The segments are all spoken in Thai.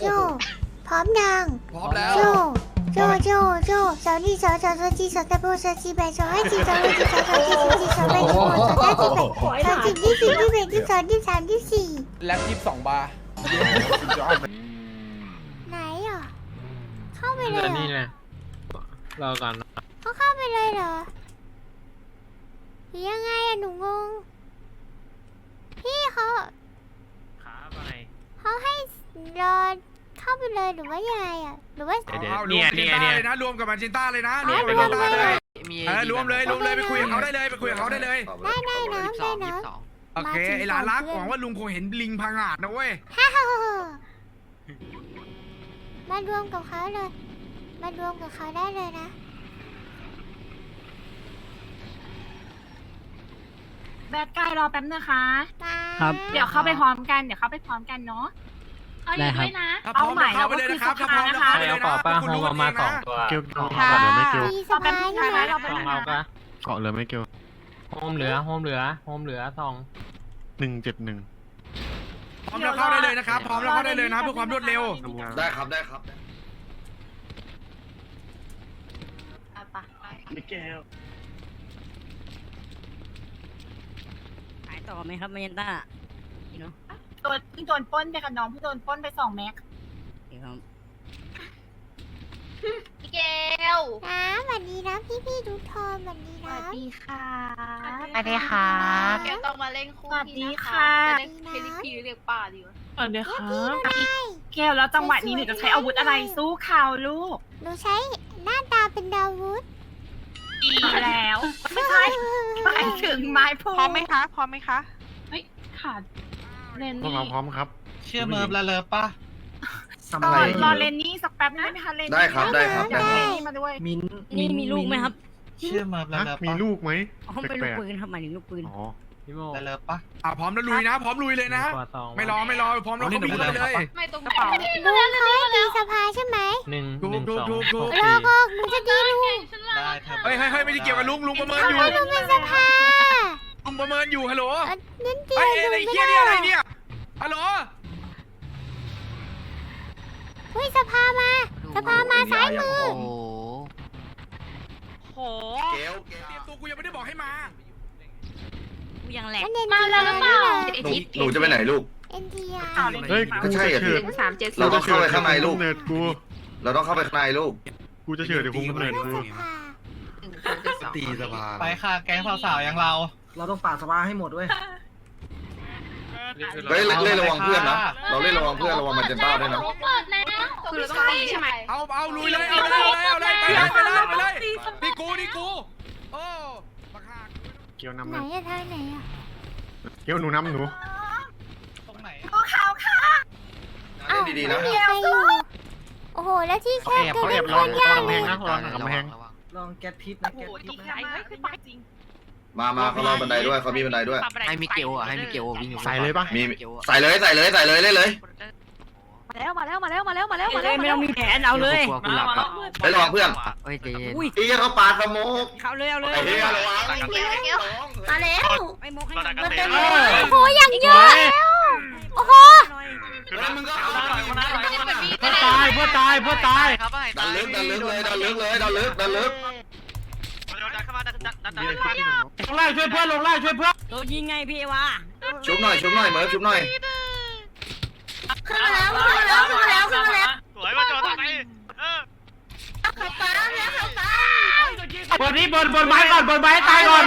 โจ พร้อมยังพร้อมแล้ว โจ โจ โจ โจสาวนี่สาวสาวสาวจีสาวตะโบสาวจีแบสาวให้จีสาวให้จีสาวสาวจีสาวจีสาวแบสาวสาวจีแบสาวจีที่สี่ที่แบที่สองที่สามที่สี่แล็บยี่สิบสองบาร์ไหนอะเข้าไปเลยแต่เหรนี่อแหละรอก่อนนะเขาเข้าไปเลยเหรอหรือยังไงอะหนูงง พี่เขาขาไปเขาให้รอ เข้าไปเลยหรือว่ายังไงอะหรือว่า เดี๋ยวเดี๋ยวเอารเนี่วยมเนี่เจยนต้าเนี่ย เลยนะรวมกับมันเจนต้าเลยนะอ๋รอวมกับรเจวนมต้าเลยเลยเหรอเออรวมเลยรวมเลยไปคุยกับเขาได้เลยไปคุยกับเขาได้เลยได้ได้น้องได้น้อง โอเคไอ้หลานรักหวังว่าลุงคงเห็นลิงพังอาจนะเว้ยฮ่าฮ่าฮ่าฮ่ามารวมกับเขาเลย มารวมกับเขาได้เลยนะ แบดกายรอแป๊บนะคะครับ เดี๋ยวเข้าไปพร้อมกัน เดี๋ยวเข้าไปพร้อมกันเนาะ เอาอยู่ด้วยนะ ถ้าพร้อมเอาใหม่เข้าไปเลยนะครับแล้วถ้าก็พร้อมคือแล้วเข้าไปเลยนะใครเอาเปล่าป้าคุณโฮรู้มากันมาเองสองนะตัวเกี่ยวค่ะเกาะเหลือไม่เกี่ยวมีสเอาแป๊บบานึยงใช่นะไหมเราแป๊บสองนึงเอานะปะเกาะเหลือไม่เกี่ยวโฮมเหลือโฮมเหลือโฮมเหลือสองหนึ่งเจ็ดหนึ่งพร้อมแล้วเข้าได้เลยนะครับ พร้อมแล้วเข้าได้เลยนะเพื่อความรวดเร็ว ได้ครับได้ครับเอาปะขายต่อไหมครับมายันต้าเนาะโดนเพิ่งโดนปล้นไปกับน้องเพิ่งโดนปล้นไปสองแม็กเดี๋ยวครับพี่เกลนะสวัสดีนะพี่พี่ดูทอมสวัสดีสนะ วัสดีค่ะสวัสดีค่ะแกต้องมาเล่นคู่สวัสพี่ดีนะคะค่ะจะเรียกเรียกพี่หรือเรียกป้าดีวะสวัสดีค่ะเกลแล้วจังหวะนี้หนูจะใช้อาวุธอะไรสู้เขาลูกหนูใช้หน้าตาเป็นดาวุธอีแล้วไม่ใช่หมายถึงไม้พูพร้อมไหมคะ พร้อมไหมคะเฮ้ยขาด เลนพวกนี่เราพร้อมครับ เชื่อเมิร์ฟแล้วเลยป่ะรอรอเลนนี่สักแป๊บนึงได้ไหมคะเลนนี่ได้ครับได้ครับอยากได้เลครับนนี่มาด้วย มินนี่มีลูกไหมครับเชื่อเมิร์ฟแล้วฮะเลยมีป่ะลูกไหมอ๋อเป็นลูแปกลกปืนครับหมายถึงลูกปืนๆอ๋อ พี่โมแล้วเลยป่ะอ่าพร้อมแล้วลุยนะ พร้อมลุยเลยนะตัวสองไม่รอไม่รอพร้อมแล้วเข้าไปลุยเลย ไม่ตรงไหนลุงเขาให้ตีสภาใช่ไหมหนึ่งถูกหนึ่งถูกสองถูกถูกหกรอสี่ก็หนูจะตีลุงได้เธอเฮ้ยเฮ้ยเฮ้ยไม่ได้เกี่ยวกับลุงลุงประเมินอยู่เขาลุงเป็นสภาลุงประเมินอยู่ฮัลโหลเอ่อนั่นตีเฮ้ยลุอะไรงไม่เฮียได้นี่อะไรเหรอเนี่ย ฮัลโหลเฮ้ยสภามา สภามาซ้ายมือโหเกลเกลเตรียมตัวกูยังไม่ได้บอกให้มากูยังแหลกนั่นเอ็นมาทีแล้วหรือเปล่าหนูหนูจะไปไหนลูก เอ็นทีอาอ้าวร์เลนเฮ้ยนี่กูใช่จะเหรอเฉิดสามเจ็ดเราต้องเข้าไปข้างในลูก เนิร์ดกู เราต้องเข้าไปข้างในลูก กูจะเฉิดเดี๋ยวคุมกำเนิดกู สภาตีสภาไปค่ะ แก๊งสาวๆอย่างเรา เราต้องปราบสภาให้หมดเว้ย เฮ้ยเล่นเล่นระวังเพื่อนนะ เราเล่นระวังเพื่อนระวังมันเจนต้าด้วยนะ เปิดแล้วคือเราต้องตีใช่ไหมเอาเอาลุยเลยเอาเลยเอาเลยไปเลยไปเลยไปเลยนี่กูนี่กูโอ้บักฮากเกี่ยวนำไหนมันอะทางไหนอะเกี่ยวหนูนำหนูตรงไหนพวกเขาค่ะเล่นดีๆนะ ไม่มีใครอยู่โอ้โห แล้วที่แคเขาบแอบก็เขาแอเป็นบครอนยากกำแพงนะรอกำแพงลองแก๊สพิษโอ้นะโหแก๊สพิดีษใจนะเฮ้ยขึ้นไปจริง มามาเขารอบันไดด้วยเขามีบันไดด้วย ให้มิเกลอะให้มิเกลวิ่งใส่เลยปะ มีใส่เลยใส่เลยใส่เลยเล่นเลยมาแล้วมาแล้วมาแล้วมาแล้วมาแล้วมาเลแล้วยไม่ต้องมีแผนเอาเลยกลัวกูหลับอะเฮ้ยระวังเพื่อนเฮ้ยเจนอุ้ยอีเขาปาดสโมกเขาเลยเอาเลยไอ้เหี้ยระวังมาแล้วไม่มกให้มันเป็นโอ้โหอย่างเยอะโอ้โหเฮ้ยมึงก็เอาเพื่อตายเพื่อตายเพื่อตายดันลึกดันลึกเลยดันลึกเลยดันลึกดันลึก ลงล่างช่วยเพื่อนลงล่างช่วยเพื่อนโดนยิงไงพี่เอวาชุบหน่อยชุบหน่อยเมิร์ฟชุบหน่อยขึ้นมาแล้วขึ้นมาแล้วขึ้นมาแล้วขึ้นมาแล้วสวยมาจอดตรงไหนขับฟ้าแล้วขับฟ้าบนนี้บนบนไม้ก่อนบนไม้ตายก่อน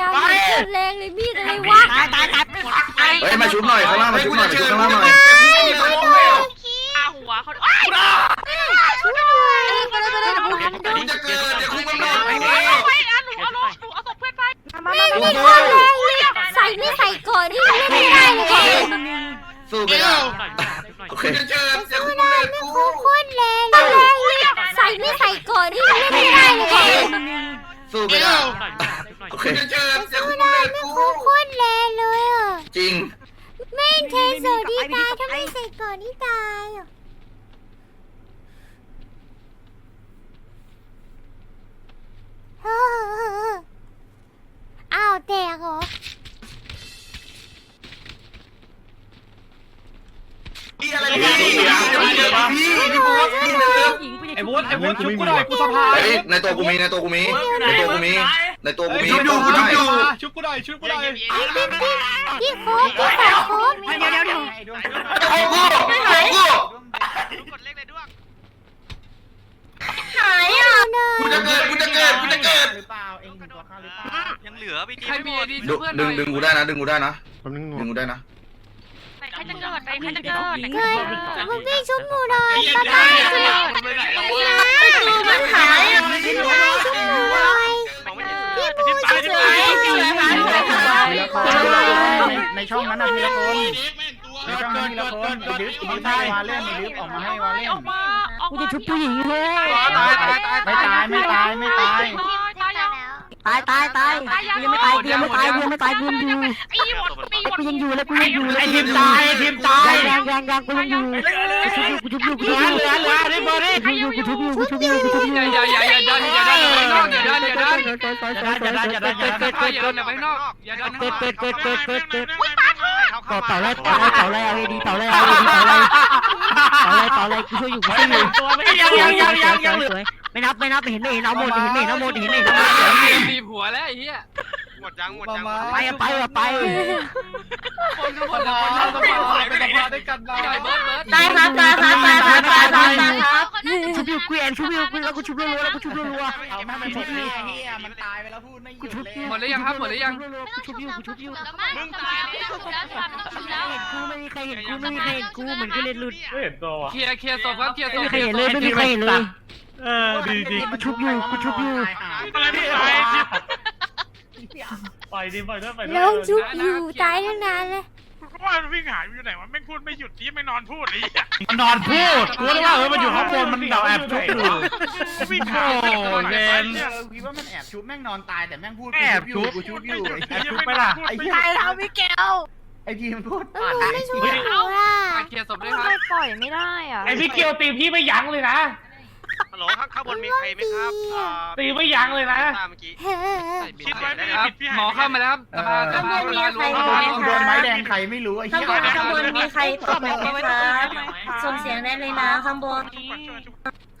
ดาวมันขึ้นแรงเลยมีดอะไรวะตายตายตายเฮ้ยมาชุบหน่อยข้างล่างมาชุบหน่อยมาชุบข้างล่างหน่อยอาหัวเขาช่ว ไม่ไม่ขึ้นแรงเลยใส่ไม่ใส่ก่อนนี่ไม่ได้เลยสู้ไม่ได้โอเคจะเจอเดี๋ยวคุณกำลังโคโคตรแรงแรงเลยใส่ไม่ใส่ก่อนนี่ไม่ได้เลยสู้ไม่ได้โอเคจะเจอเดี๋ยว สู้ คุณ ได้ กำลัง ไม่โคโคตรแรงเลยอะ จริง แม่งเทโซดีตายถ้าไม่ใส่ก่อนนี่ตายอะเฮ้ออ้าวแตกเหรอ มีอะไรดี วุธไอ้วุธชุบกูหน่อยกูสะพายเฮ้ยในตัวกูมีในตัวกูมีในตัวกูมีในตัวกูมีชุบอยู่กูชุบได้อยู่ชุบกูหน่อยชุบกูหน่อยพี่โค้กพี่ฝากโค้กเดี๋ยวเดี๋ยวเดี๋ยวโอ้กูโอ้กูกดเลขเลยด้วยหายอะกูจะเกิดกูจะเกิดกูจะเกิดหรือเปล่าเองตัวข้าหรือเปล่ายังเหลือพี่จีใครมีไอดีดึชุบงเพื่อนหดึน่งอยดึงกูได้นะดึงกูได้นะแป๊บนึงหนูดึงกูได้นะใครจะเกิดใครจะเกิดเฮ้ยมึงพี่ชุบหนูหน่อยป้าป้าไปไหนแล้วตูมันหายอะพี่หนูชุบหนูหน่อยมองไม่เห็นพี่ปูชุบหนูหน่อยในช่องนั้นนะทีละคนในช่องนั้นทีละคนไอ้ดึ๊บไอ้ดึ๊บให้วาเล่นไอ้ดึ๊บออกมาให้วาเล่นออกมาออกกูมาจะชุบผู้หญิงเฮ้ยตายตายตายไม่ตายไม่ตายไม่ตายตายยังตายตายตาย กูยังไม่ตายกูยังไม่ตายกูยังไม่ตายกูยังอยู่ไอ้หมดปีหมดกูยังอยู่เลยกูยังอยู่เลยไอ้ทีมตายไอ้ทีมตายยังยังยังกูยังอยู่กูชุบอยู่กูชุบอยู่กูเหชุลืบออยู่เหลือเหลือนี่บอดี้กูชุบอยู่กูชุบอยู่กูชุบอยู่กูชุบอยู่อย่าอย่าอย่าดันอย่าดันอย่าไปนอกอย่าดันอย่าดันอย่าดันอย่าดันอย่าดันอย่าดันอย่าดันอย่าไปนอกอย่าดันเปิดเปิดเปิดเปิดเปิดเปิดต่อเต่าไรต่อไรต่อไรเอาดีต่อไรเอาดีต่อไรต่อไรต่อไรกูช่วยอยู่กูช่วยอยู่ตัวไม่ยังยังยังยังยังเหลือไม่นับไม่นับไม่เห็นไม่เห็นเอาหมดเห็นไม่เห็นเอาหมดเห็นไม่เห็นเอาหมดตีหัวแล้วไอ้เหี้ยหมดยังหมดยังไปไปไป คนทุกคนเราสภาเป็นสภาด้วยกันได้เบิร์ดเบิร์ดตายครับตายครับตายครับตายครับตายครับชุบอยู่กูแอนชุบอยู่กูแล้วกูชุบรัวๆแล้วกูชุบรัวเอามามันหมดเลยเฮียมันตายไปแล้วพูดไม่หยุดเลยหมดหรือยังครับหมดหรือยังกูชุบอยู่กูชุบอยู่มึงตายแล้วแล้วทำต้องแล้วเห็นกูไม่มีใครเห็นกูไม่มีใครเห็นกูเหมือนกูเล่นหลุดไม่เห็นตัวเคลียร์เคลียร์ศพครับเคลียร์ศไม่พมีใครเห็นเลยไม่มีใครเห็นเลยเออดีดีกูชุบอยู่กูชุบอยู่อะไรไม่ตาย ปล่อยดิปล่อยด้วยปล่อยด้วยน้องชุบอยู่ตายตั้งนานเลยว่าวิ่งหายอยู่ไหนวะแม่งพูดไม่หยุดที่ไม่นอนพูดเลยมันนอนพูดกูนึกว่าเออมันอยู่ข้างบนมันแบบแอบชุบอยู่ วิ่งหายโอ้เย็นเออคิดว่ามันแอบชุบแม่งนอนตายแต่แม่งพูดแอบชุบกูชุบอยู่แอบชุบไปล่ะไอ้เหี้ยตายแล้วพี่แก้วไอ้พีมันพูดแล้วหนูไม่ชุบหนูล่ะเคลียร์ศพด้วยทำคไมรับปล่อยไม่ได้อะไอพี่เกียวตีพี่ไม่ยั้งเลยนะฮัล โหลข้างบนมีใครไหมครับตีไม่ยั้งเลยนะเฮ้ยคิดไว้ไม่ครับหมอเข้ามาแล้วครับสภาสภาเวลารู้โดนไม้แดงใครไม่รู้ไอ้เหี้ยข้างบนมีใครตอบไหมครับส่งเสียงได้เลยนะข้างบน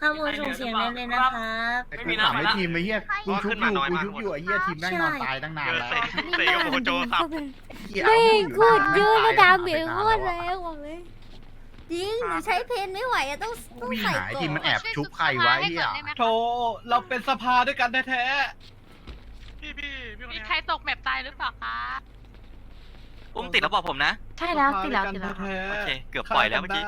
ข้างบนส่งเสียงได้เลยนะครับไอ้กูถามไอ้ทีมไอ้เหี้ยกูชุบอยู่กูชุบอยู่ไอ้เหี้ยทีมแม่งนอนตายตั้งนานแล้วเตะกับโมโจครับเหี้ยไม่เอาโคตรเยอะแล้วดาเมจโคตรแรงบอกเลย จริงหนูใช้เพนไม่ไหวอะต้องต้องวิ่งใส่หายก่อทีมนมันแอบชุบใครไว้ไอ้เหี้ยโธเราเป็นสภาด้วยกันแท้พี่พี่พี่คนมีนี้ใครตกแบบตายหรือเปล่าคะอุ้มติดแล้วบอกผมนะใช่แล้วติดแล้วติดแล้ว โอเค เกือบปล่อยแล้วเมื่อกี้